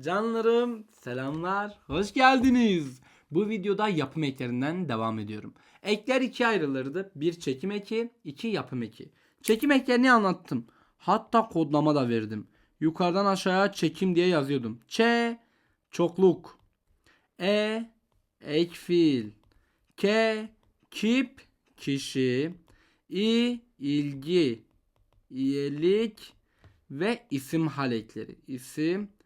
Canlarım selamlar hoş geldiniz. Bu videoda yapım eklerinden devam ediyorum. Ekler ikiye ayrılırdı. Bir çekim eki, iki yapım eki. Çekim eklerini anlattım. Hatta kodlama da verdim. Yukarıdan aşağıya çekim diye yazıyordum. Ç çokluk. E ek fiil. K kip kişi. İ ilgi. İyelik ve isim hal ekleri. İsim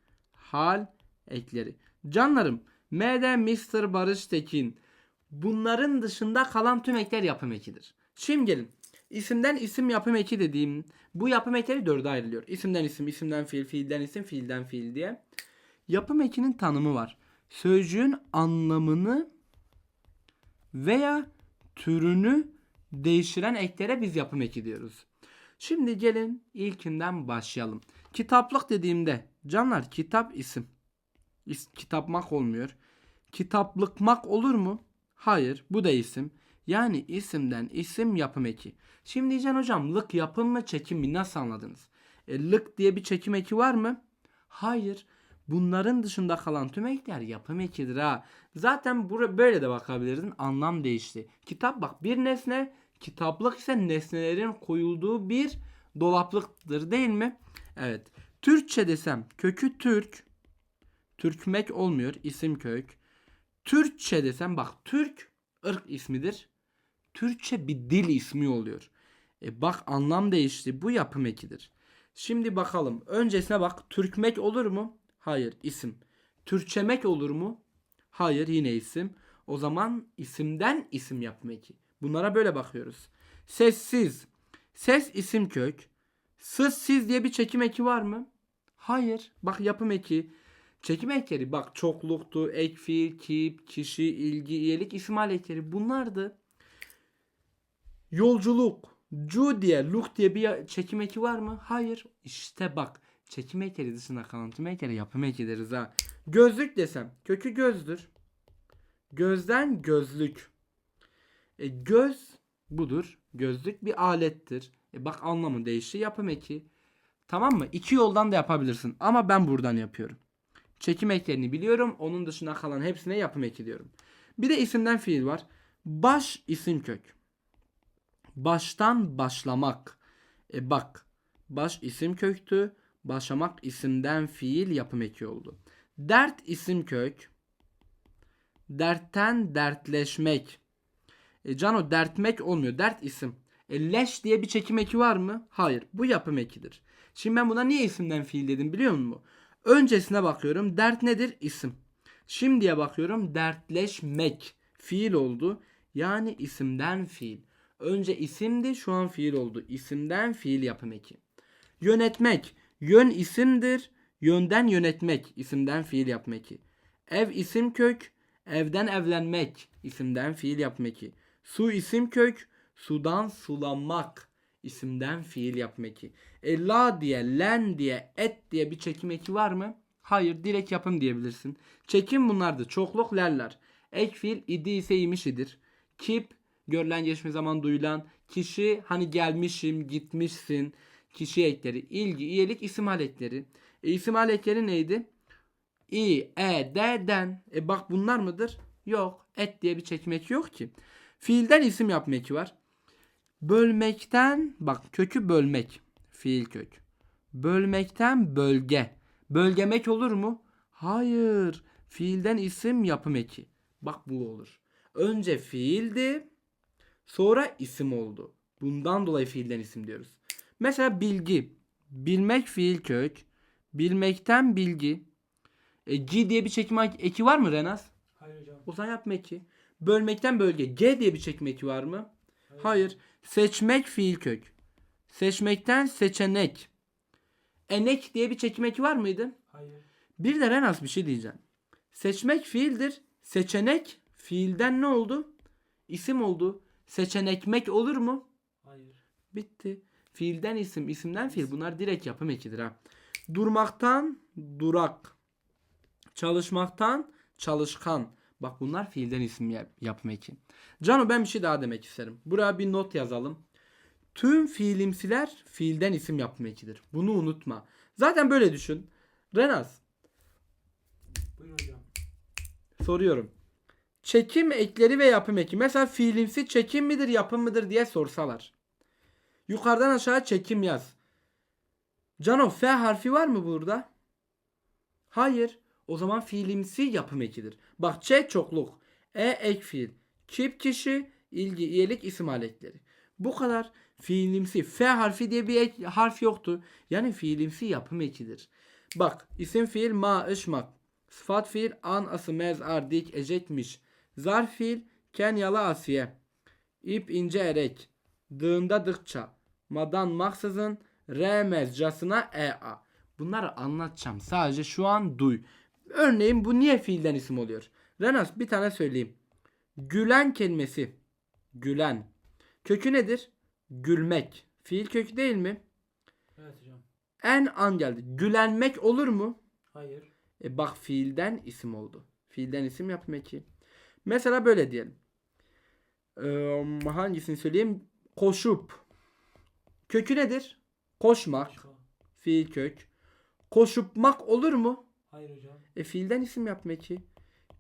hal ekleri. Canlarım M'de Mr. Barış Tekin. Bunların dışında kalan tüm ekler yapım ekidir. Şimdi gelin. İsimden isim yapım eki dediğim bu yapım ekleri dörde ayrılıyor. İsimden isim, isimden fiil, fiilden isim, fiilden fiil diye. Yapım ekinin tanımı var. Sözcüğün anlamını veya türünü değiştiren eklere biz yapım eki diyoruz. Şimdi gelin ilkinden başlayalım. Kitaplık dediğimde canlar kitap isim. İs- kitapmak olmuyor. Kitaplıkmak olur mu? Hayır bu da isim. Yani isimden isim yapım eki. Şimdi diyeceksin hocam lık yapım mı çekim mi nasıl anladınız? E, lık diye bir çekim eki var mı? Hayır. Bunların dışında kalan tüm ekler yapım ekidir ha. Zaten böyle de bakabilirdin. Anlam değişti. Kitap bak bir nesne kitaplık ise nesnelerin koyulduğu bir dolaplıktır değil mi? Evet. Türkçe desem kökü Türk. Türkmek olmuyor isim kök. Türkçe desem bak Türk ırk ismidir. Türkçe bir dil ismi oluyor. E bak anlam değişti. Bu yapım ekidir. Şimdi bakalım. Öncesine bak. Türkmek olur mu? Hayır isim. Türkçemek olur mu? Hayır yine isim. O zaman isimden isim yapım eki. Bunlara böyle bakıyoruz. Sessiz. Ses isim kök. Sız siz diye bir çekim eki var mı? Hayır. Bak yapım eki. Çekim ekleri bak çokluktu, ek fiil, kip, kişi, ilgi, iyilik, isim ekleri bunlardı. Yolculuk. Cu diye, look diye bir çekim eki var mı? Hayır. İşte bak. Çekim ekleri dışında kalan tüm ekleri yapım eki ha. Gözlük desem. Kökü gözdür. Gözden gözlük. E, göz budur. Gözlük bir alettir. E, bak anlamı değişti. Yapım eki. Tamam mı? İki yoldan da yapabilirsin. Ama ben buradan yapıyorum. Çekim eklerini biliyorum. Onun dışında kalan hepsine yapım eki diyorum. Bir de isimden fiil var. Baş isim kök. Baştan başlamak. E bak. Baş isim köktü. Başlamak isimden fiil yapım eki oldu. Dert isim kök. Dertten dertleşmek. E Cano dertmek olmuyor. Dert isim. E leş diye bir çekim eki var mı? Hayır. Bu yapım ekidir. Şimdi ben buna niye isimden fiil dedim biliyor musun? Öncesine bakıyorum. Dert nedir? İsim. Şimdiye bakıyorum. Dertleşmek. Fiil oldu. Yani isimden fiil. Önce isimdi şu an fiil oldu. İsimden fiil yapım eki. Yönetmek. Yön isimdir. Yönden yönetmek. isimden fiil yapım eki. Ev isim kök. Evden evlenmek. isimden fiil yapım eki. Su isim kök. Sudan sulanmak. İsimden fiil yapım eki. E la diye, len diye, et diye bir çekim eki var mı? Hayır direkt yapım diyebilirsin. Çekim bunlardı. Çokluk lerler. Ek fiil idi ise imiş idir. Kip görülen geçme zaman duyulan. Kişi hani gelmişim gitmişsin. Kişi ekleri. ilgi, iyilik isim hal ekleri. E, isim hal ekleri neydi? İ, e, d, den. E bak bunlar mıdır? Yok. Et diye bir çekim eki yok ki. Fiilden isim yapma eki var. Bölmekten bak kökü bölmek. Fiil kök. Bölmekten bölge. Bölgemek olur mu? Hayır. Fiilden isim yapım eki. Bak bu olur. Önce fiildi. Sonra isim oldu. Bundan dolayı fiilden isim diyoruz. Mesela bilgi. Bilmek fiil kök. Bilmekten bilgi. E, G diye bir çekim eki var mı Renas? Hayır hocam. O zaman yapma eki. Bölmekten bölge. G diye bir çekim eki var mı? Hayır. Seçmek fiil kök. Seçmekten seçenek. Enek diye bir çekim eki var mıydı? Hayır. Bir de Renas bir şey diyeceğim. Seçmek fiildir. Seçenek fiilden ne oldu? İsim oldu. Seçenekmek olur mu? Hayır. Bitti. Fiilden isim, isimden fiil. Bunlar direkt yapım ekidir ha. Durmaktan durak. Çalışmaktan çalışkan. Bak bunlar fiilden isim yap- yapım eki. Cano ben bir şey daha demek isterim. Buraya bir not yazalım. Tüm fiilimsiler fiilden isim yapım ekidir. Bunu unutma. Zaten böyle düşün. Renas Soruyorum. Çekim ekleri ve yapım eki. Mesela fiilimsi çekim midir yapım mıdır diye sorsalar. Yukarıdan aşağı çekim yaz. Cano F harfi var mı burada? Hayır. O zaman fiilimsi yapım ekidir. Bak Ç çokluk. E ek fiil. Kip kişi, ilgi, iyilik, isim alekleri. Bu kadar fiilimsi. F harfi diye bir ek, harf yoktu. Yani fiilimsi yapım ekidir. Bak isim fiil ma, ışmak. Sıfat fiil an, ası, mez, ar, dik, ecekmiş. Zarf fiil Kenyalı Asiye. İp ince erek. Dığında dıkça. Madan maksızın remezcasına ea. Bunları anlatacağım. Sadece şu an duy. Örneğin bu niye fiilden isim oluyor? Renas bir tane söyleyeyim. Gülen kelimesi. Gülen. Kökü nedir? Gülmek. Fiil kökü değil mi? Evet hocam. En an geldi. Gülenmek olur mu? Hayır. E bak fiilden isim oldu. Fiilden isim yapım eki. Mesela böyle diyelim. Ee, hangisini söyleyeyim? Koşup. Kökü nedir? Koşmak. Başka. Fiil kök. Koşupmak olur mu? Hayır hocam. E fiilden isim yapma eki.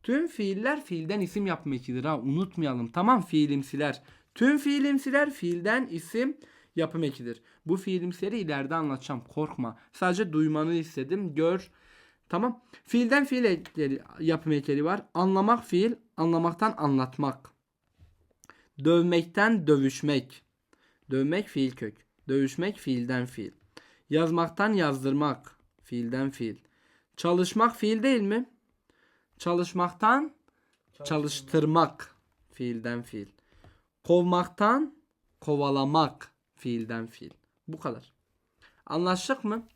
Tüm fiiller fiilden isim yapma ekidir ha. Unutmayalım. Tamam fiilimsiler. Tüm fiilimsiler fiilden isim yapım ekidir. Bu fiilimsileri ileride anlatacağım. Korkma. Sadece duymanı istedim. Gör. Tamam. Fiilden fiil ekleri, yapım ekleri var. Anlamak fiil, anlamaktan anlatmak. Dövmekten dövüşmek. Dövmek fiil kök. Dövüşmek fiilden fiil. Yazmaktan yazdırmak. Fiilden fiil. Çalışmak fiil değil mi? Çalışmaktan çalıştırmak. Fiilden fiil. Kovmaktan kovalamak. Fiilden fiil. Bu kadar. Anlaştık mı?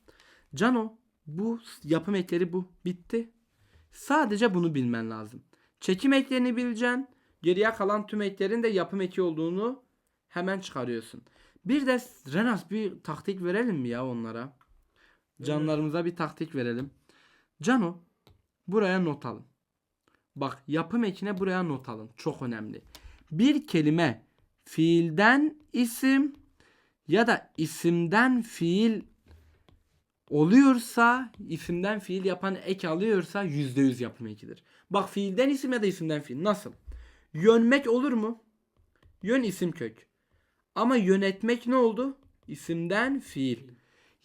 Cano bu yapım ekleri bu. Bitti. Sadece bunu bilmen lazım. Çekim eklerini bileceksin. Geriye kalan tüm eklerin de yapım eki olduğunu hemen çıkarıyorsun. Bir de Renas bir taktik verelim mi ya onlara? Canlarımıza bir taktik verelim. Cano buraya not alın. Bak yapım ekine buraya not alın. Çok önemli. Bir kelime fiilden isim ya da isimden fiil oluyorsa isimden fiil yapan ek alıyorsa %100 yapım ekidir. Bak fiilden isim ya da isimden fiil. Nasıl? Yönmek olur mu? Yön isim kök. Ama yönetmek ne oldu? İsimden fiil.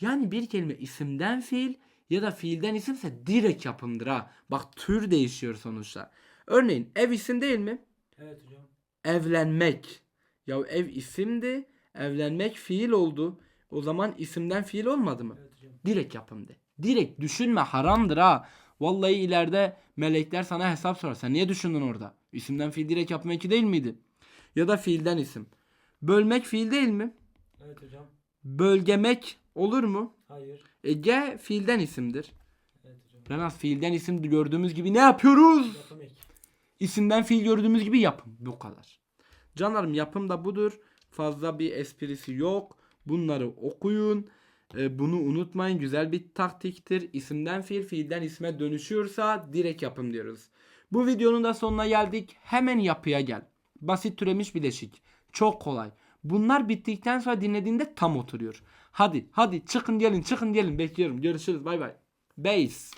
Yani bir kelime isimden fiil ya da fiilden isimse direkt yapımdır ha. Bak tür değişiyor sonuçta. Örneğin ev isim değil mi? Evet hocam. Evlenmek. Ya ev isimdi. Evlenmek fiil oldu. O zaman isimden fiil olmadı mı? Evet hocam. Direkt yapımdı. Direkt düşünme haramdır ha. Vallahi ileride melekler sana hesap sorar. Sen niye düşündün orada? İsimden fiil direkt yapım eki değil miydi? Ya da fiilden isim. Bölmek fiil değil mi? Evet hocam. Bölgemek olur mu? Hayır. Ege fiilden isimdir. Evet hocam. Renas fiilden isim gördüğümüz gibi ne yapıyoruz? Yapım ek. İsimden fiil gördüğümüz gibi yapım. Bu kadar. Canlarım yapım da budur. Fazla bir esprisi yok. Bunları okuyun. Ee, bunu unutmayın. Güzel bir taktiktir. İsimden fiil, fiilden isme dönüşüyorsa direkt yapım diyoruz. Bu videonun da sonuna geldik. Hemen yapıya gel. Basit türemiş bileşik. Çok kolay. Bunlar bittikten sonra dinlediğinde tam oturuyor. Hadi hadi çıkın gelin çıkın gelin bekliyorum. Görüşürüz bay bay. Base.